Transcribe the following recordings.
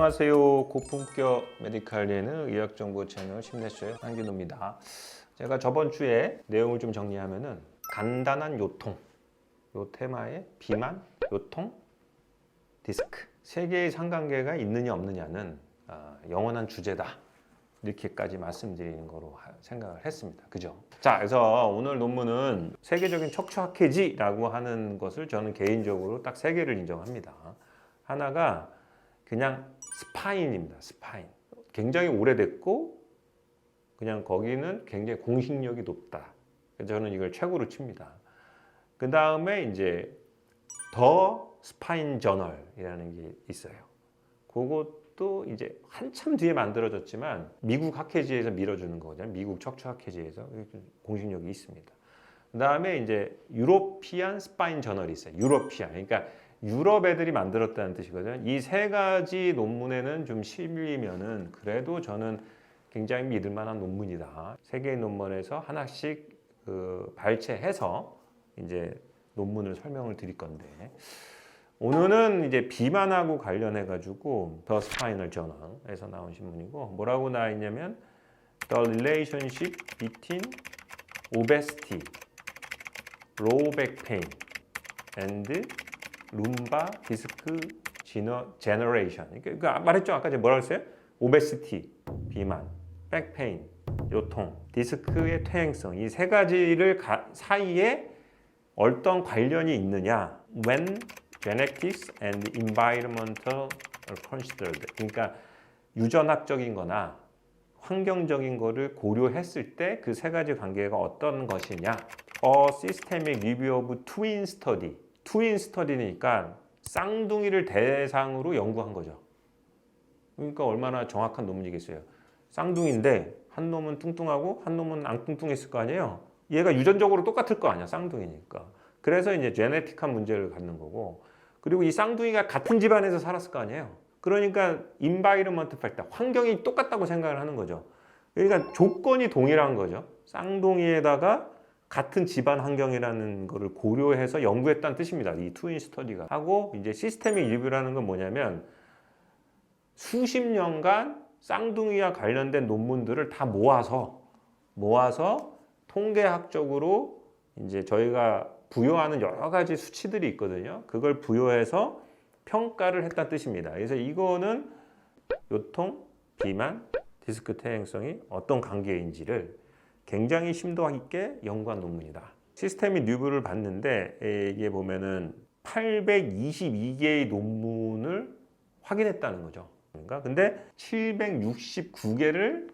안녕하세요. 고품격 메디칼 예능 의학 정보 채널 심내쇼의 한균호입니다. 제가 저번 주에 내용을 좀 정리하면은 간단한 요통, 요 테마의 비만, 요통, 디스크 세 개의 상관계가 있느냐 없느냐는 아, 영원한 주제다. 이렇게까지 말씀드리는 거로 하- 생각을 했습니다. 그죠? 자, 그래서 오늘 논문은 세계적인 척추학회지라고 하는 것을 저는 개인적으로 딱 세 개를 인정합니다. 하나가 그냥 스파인입니다. 스파인. 굉장히 오래됐고 그냥 거기는 굉장히 공식력이 높다. 그래서 저는 이걸 최고로 칩니다. 그 다음에 이제 더 스파인 저널이라는 게 있어요. 그것도 이제 한참 뒤에 만들어졌지만 미국 학회지에서 밀어주는 거거든요. 미국 척추 학회지에서 공식력이 있습니다. 그 다음에 이제 유로피안 스파인 저널이 있어요. 유로피안. 그러니까 유럽 애들이 만들었다는 뜻이거든요. 이 세 가지 논문에는 좀 실리면은 그래도 저는 굉장히 믿을 만한 논문이다. 세 개의 논문에서 하나씩 그 발췌해서 이제 논문을 설명을 드릴 건데 오늘은 이제 비만하고 관련해 가지고 더 스파이널 저널에서 나온 신문이고 뭐라고 나와 있냐면 The relationship between obesity, low back pain and lumbar disc geno- generation. 그러니까 말했죠 아까 제가 뭐라고 했어요? obesity, 비만, pain, 요통, 디스크의 퇴행성 이 세 가지를 가- 사이에 어떤 관련이 있느냐? When genetics and environmental are considered. 그러니까 유전학적인 거나 환경적인 거를 고려했을 때 그 세 가지 관계가 어떤 것이냐? A systemic review of twin study. Twin study니까 쌍둥이를 대상으로 연구한 거죠. 그러니까 얼마나 정확한 논문이겠어요. 쌍둥이인데 한 놈은 뚱뚱하고 한 놈은 안 뚱뚱했을 거 아니에요. 얘가 유전적으로 똑같을 거 아니야. 쌍둥이니까. 그래서 이제 제네틱한 문제를 갖는 거고 그리고 이 쌍둥이가 같은 집안에서 살았을 거 아니에요. 그러니까 인바이러먼트 팩터 환경이 똑같다고 생각을 하는 거죠. 그러니까 조건이 동일한 거죠. 쌍둥이에다가 같은 집안 환경이라는 거를 고려해서 연구했다는 뜻입니다. 이 투인 스터디가 하고 이제 시스테믹 리뷰라는 건 뭐냐면 수십 년간 쌍둥이와 관련된 논문들을 다 모아서 모아서 통계학적으로 이제 저희가 부여하는 여러 가지 수치들이 있거든요. 그걸 부여해서 평가를 했다는 뜻입니다. 그래서 이거는 요통, 비만, 디스크 퇴행성이 어떤 관계인지를 굉장히 심도 있게 연구한 논문이다. 시스템이 리뷰를 봤는데 이게 보면은 822개의 논문을 확인했다는 거죠. 그러니까 근데 769개를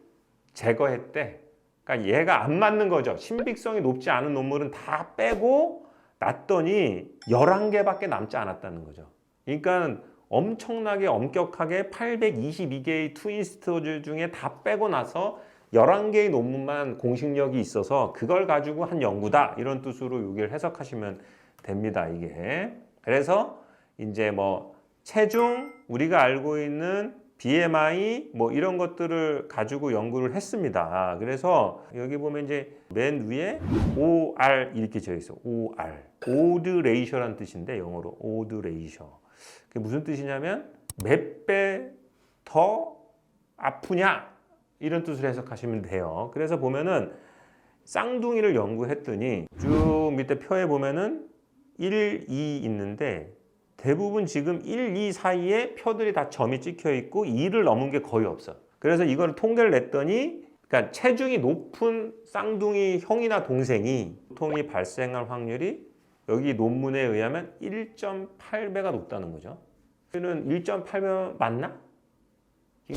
제거했대. 그러니까 얘가 안 맞는 거죠. 신빙성이 높지 않은 논문은 다 빼고 놨더니 11개밖에 남지 않았다는 거죠. 그러니까 엄청나게 엄격하게 822개의 트윈스터즈 중에 다 빼고 나서 11개의 논문만 공식력이 있어서 그걸 가지고 한 연구다. 이런 뜻으로 여기를 해석하시면 됩니다. 이게. 그래서 이제 뭐 체중, 우리가 알고 있는 BMI 뭐 이런 것들을 가지고 연구를 했습니다. 그래서 여기 보면 이제 맨 위에 OR 이렇게 적혀 있어. OR. 오드 레이셔라는 뜻인데 영어로 오드 레이셔. 그게 무슨 뜻이냐면 몇 배 더 아프냐 이런 뜻으로 해석하시면 돼요. 그래서 보면은 쌍둥이를 연구했더니 쭉 밑에 표에 보면은 1, 2 있는데 대부분 지금 1, 2 사이에 표들이 다 점이 찍혀 있고 2를 넘은 게 거의 없어. 그래서 이거를 통계를 냈더니 그러니까 체중이 높은 쌍둥이 형이나 동생이 통이 발생할 확률이 여기 논문에 의하면 1.8배가 높다는 거죠. 이는 1.8배 맞나?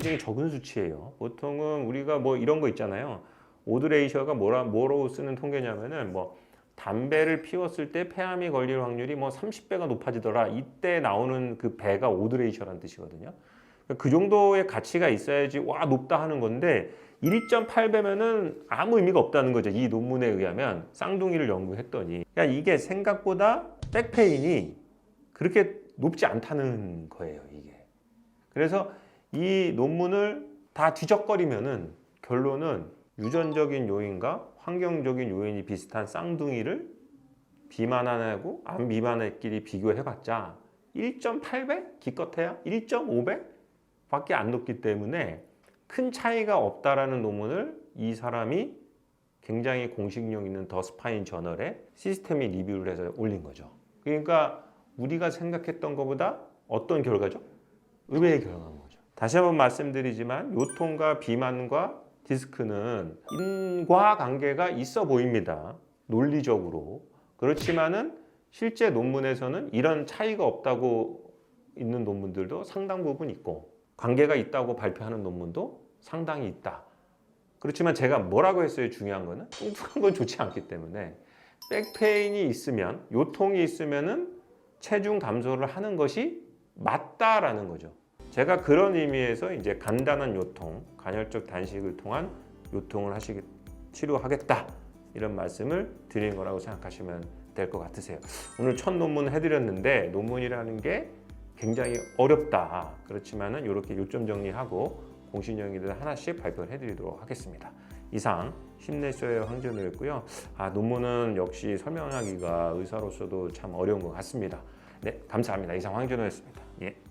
굉장히 적은 수치예요. 보통은 우리가 뭐 이런 거 있잖아요. 오드레이셔가 뭐라 뭐로 쓰는 통계냐면은 뭐 담배를 피웠을 때 폐암이 걸릴 확률이 뭐 30배가 높아지더라. 이때 나오는 그 배가 오드레이셔라는 뜻이거든요. 그 정도의 가치가 있어야지 와 높다 하는 건데 1.8배면은 아무 의미가 없다는 거죠. 이 논문에 의하면 쌍둥이를 연구했더니 그러니까 이게 생각보다 백페인이 그렇게 높지 않다는 거예요. 이게. 그래서 이 논문을 다 뒤적거리면은 결론은 유전적인 요인과 환경적인 요인이 비슷한 쌍둥이를 비만하고 안 비만애끼리 비교해봤자 1.8배 기껏해야 1.5배 밖에 안 높기 때문에 큰 차이가 없다라는 논문을 이 사람이 굉장히 공식력 있는 더 스파인 저널에 시스템이 리뷰를 해서 올린 거죠. 그러니까 우리가 생각했던 것보다 어떤 결과죠? 의외의 거죠. 다시 한번 말씀드리지만 요통과 비만과 디스크는 인과 관계가 있어 보입니다. 논리적으로. 그렇지만은 실제 논문에서는 이런 차이가 없다고 있는 논문들도 상당 부분 있고 관계가 있다고 발표하는 논문도 상당히 있다. 그렇지만 제가 뭐라고 했어요? 중요한 거는 뚱뚱한 건 좋지 않기 때문에 백페인이 있으면 요통이 있으면은 체중 감소를 하는 것이 맞다라는 거죠. 제가 그런 의미에서 이제 간단한 요통, 간헐적 단식을 통한 요통을 하시기 치료하겠다 이런 말씀을 드린 거라고 생각하시면 될 것 같으세요. 오늘 첫 논문 해드렸는데 논문이라는 게 굉장히 어렵다. 그렇지만은 이렇게 요점 정리하고 공신정의들 하나씩 발표를 해드리도록 하겠습니다. 이상 힘내쇼의 황준우였고요. 아 논문은 역시 설명하기가 의사로서도 참 어려운 것 같습니다. 네 감사합니다. 이상 황준우였습니다. 예.